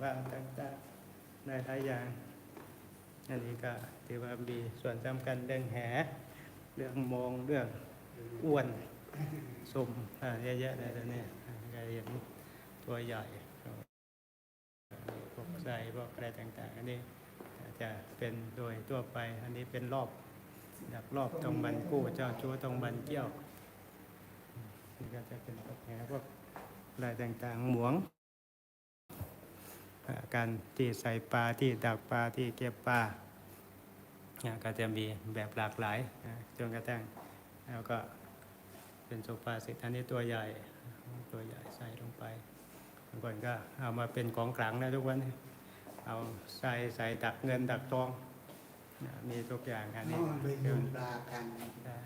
ว่าต่างๆในหลายอย่างอันนี้ก็ถือว่ามีส่วนสำคัญเรื่องแหเรื่องมองเรื่องอ้วนสุ่มอ่าเยอะๆเลยตัวนี้ก็เห็นตัวใหญ่พวกไส้พวกอะไรต่างๆอันนี้จะเป็นโดยทั่วไป อันนี้เป็นรอบดักรอบตรงบันกู้เจ้าชัวตรงบันเกี้ยวนี่ก็จะเป็นพวกแหพวกอะไรต่างๆหมวง การที่ใส่ปลาที่ดักปลาที่เก็บปลาอ่าก็จะมีแบบหลากหลายอ่าจนกระทั่งแล้วก็เป็นโซฟาสิทอันนี้ตัวใหญ่ตัวใหญ่ใส่ลงไปบางคนก็เอามาเป็นของขลังนะทุกวันนี้เอาใส่ใส่ดักเงินดักทองอ่ามีทุกอย่างอันนี้เมื่อไปดูปลากันได้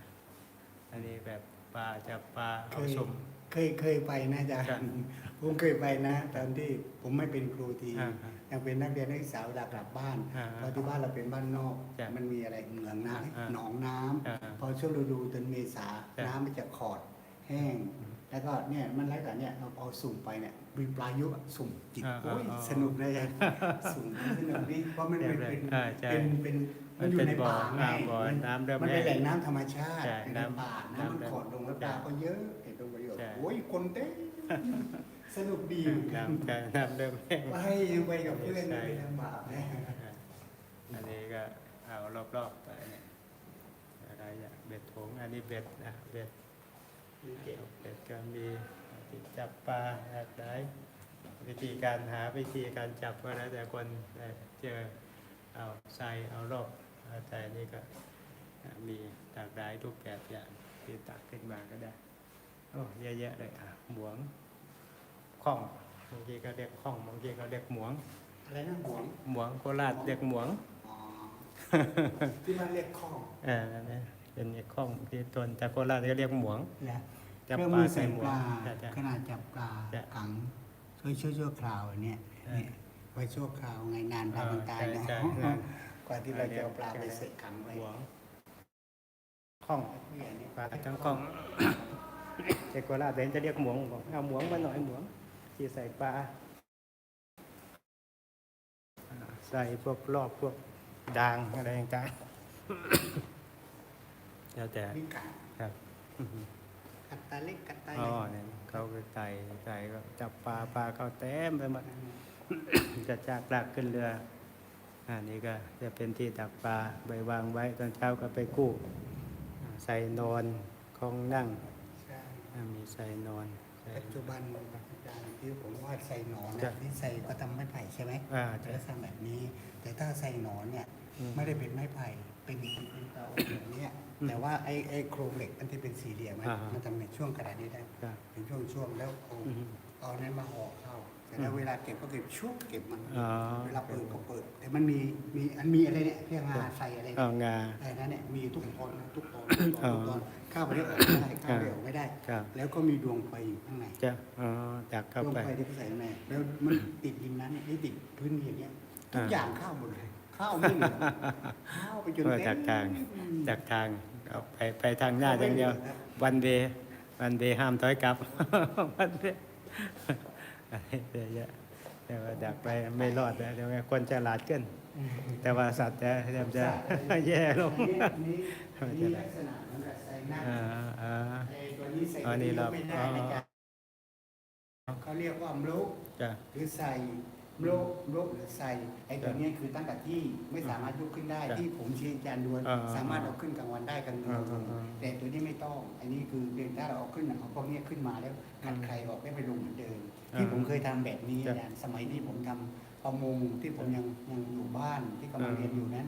อันนี้แบบปลาจับปลาเคเอายชม เคยเคยไปนะอาจารครับย์ผมเคยไปนะ ตอนที่ผมไม่เป็นครูทีอ่าฮะยังเป็นนักเรียนนักศึกษาเวลากลับบ้านอ่าเพราะที่บ้านเราเป็นบ้านนอกจ้ะมันมีอะไรเหมืองน้อ่าำหนองน้ำอ่าพอช่วงฤดูเดือนเมษาจ้ะน้ำมันจะขอดแห้ง แล้วก็เนี่ยมันไร้แต่เนี่ยเราพอสุ่มไปเนี่ยมีปลายุอะสุ่มจิกอ่าโอ้ยอ่าสนุกเลยอะสุ่มสนุกดีเพราะมันเป็นเป็นอ่าใช่เป็นเป็นมัมันนอยู่เป็นในป่าบ่อไงอ่าบ่อมันน้ำเริ่มมันเป็นแห้งแหล่งน้ำธรรมชาติใช่อยู่ในน้ำป่าน้ำมันน้ำขอดลงแล้วปลาก็เยอะเห็นตรงประโยชน์ใช่โอ้ยคนเต้สนุกดีเหมือนกันน้ำจะน้ำเริ่มแห้งไปยังไปกับเพื่อนใช่ไปทำบาปนะอันนี้ก็เอารอบๆไปเนี่ยอะไรอย่างเบ็ดถงอันนี้เบ็ดนะเบ็ด เบ็ดก็มีที่จับปลาหลากหลายวิธีการหาวิธีการจับก็แล้วแต่คนได้เจอเอาใส่เอารอบเอาแต่นี่ก็มีหลากหลายรูปแบบอย่างที่ตักขึ้นมาก็ได้โอ้เยอะแยะเลยอะหมวงข้องบางทีก็เรียกข้องบางทีก็เรียกหมวงอะไรนะหวงหมวงโคราชเรียกหมวงอ๋อที่มันเรียกข้องเออนั่นนะ เป็นไอ้ข้องที่ตนแต่โคราชก็เรียกหมวงนะจับเครื่องปมืลาอใส่ใส่หมปวงลาจ้ะจ้ะขนาดจับปลาจ้ะขังช่วยช่วยชั่วคราวเนี่ยเออเนี่ยไว้ชั่วคราวไงนานปลามันตายใช่นะใช่ใช่ กว่าที่เราจะเอาปลาไปใส่ขังไว้หมวงข้องเนี่ยเนี่ยปลาทั้งข้องแต่โคราชเห็นจะเรียกหมวงบอกเอาหมวงมาหน่อยหมวงที่ใส่ปลาอ่าใส่พวกรอบพวกด่างอะไรต่างๆ แล้วแต่นี่กะครับกัดตาเล็กกัดตาอ๋ใหอญ่เนี่ยเขาก็ไต่ไต่ก็จับปลาปลาเขาเต็มไปหมด จะจากลากขึ้นเรืออันนี้ก็จะเป็นที่ดักปลาใบวางไว้ตอนเช้าก็ไปกู้อ่าใส่นอนคองนั่งใช่อ่ามีใส่นอนใส่ ปัจจุบันอาจารย์ที่ผมวาดใส่หนอนจ้ะนะที่ใส่ก็ทำไม้ไผ่ใช่ไหมอ่าจะใช่ทำแบบนี้ แต่ถ้าใส่หนอนเนี่ยอืม ไม่ได้เป็นไม้ไผ่เป็นเป็นเตาแบบเนี้ยอืมแต่ว่าไอ้ไอ้โครงเหล็กอันที่เป็นสี่เหลี่ยมอะอ่าฮะมันทำเป็นช่วงกระดาษนี้ได้ครับ เป็นช่วงช่วงๆแล้วเอาอืมเอานั้นมาห่อเข้าแต่แล้วอืมเวลาเก็บก็เก็บชุบเก็บมันอ๋อเวลาเปิดก็เปิด แต่มันมีมีอันมีอะไรเนี่ยเรียกงาใส่อะไรเอางาอะไรนั้นเนี่ยมีทุกตอนทุกตอนทุกตอนทุกตอนข้าวไปได้ออกไม่ได้ข้าวไปออกไม่ได้ ครับ แล้วก็มีดวงไฟอยู่ข้างในจะอ๋อดักเข้าดวงไป ไฟที่เขาใส่ข้างในแล้วมันติดดินนั้นเนี่ยที่ติดพื้นดินอย่างเงี้ยทุกอ่า อย่างข้าวหมดเลย ข้าวไม่เหลือข้าวไปจนเพื่อเต็ดักทางมดักทางเอาไปไปทางหน้าอย่างเดียว วันเดย์วันเดย์ห้ามถอยกลับวันเดย์เยอะแยะแต่ว่าดักไปไม่รอดนะเดี๋ยวไงคนฉลาดขึ้น แต่ว่าสัตว์จะเริ่มจะแย่ลงอันนี้อันนี้ลักษณะเหมือนกับใส่หน้าอ่าอ่าไอ้ตัวนี้ใส่อ๋อนี่เราไม่ได้ในการเขาเรียกว่ามลุกจะหรือใส่ มลุกมลุกหรือใส่ไอ้ตัวเนี้ยคือตั้งแต่ที่ไม่สามารถยกขึ้นได้ครับที่ผมชี้อาจารย์ดวนอ่าสามารถเอาขึ้นกลางวันได้กลางคืนอ่าเราอ่าแต่ตัวนี้ไม่ต้อง อันนี้คือเดินถ้าเราเอาขึ้นเอาพวกเนี้ยขึ้นมาแล้วขัดใครออกได้ไปลงเหมือนเดิมอ่าที่ผมเคยทำแบบนี้ครับอาจารย์สมัยที่ผมทำประมงที่ผมยังยังอยู่บ้านที่กำลังอ่า เรียนอยู่นั้น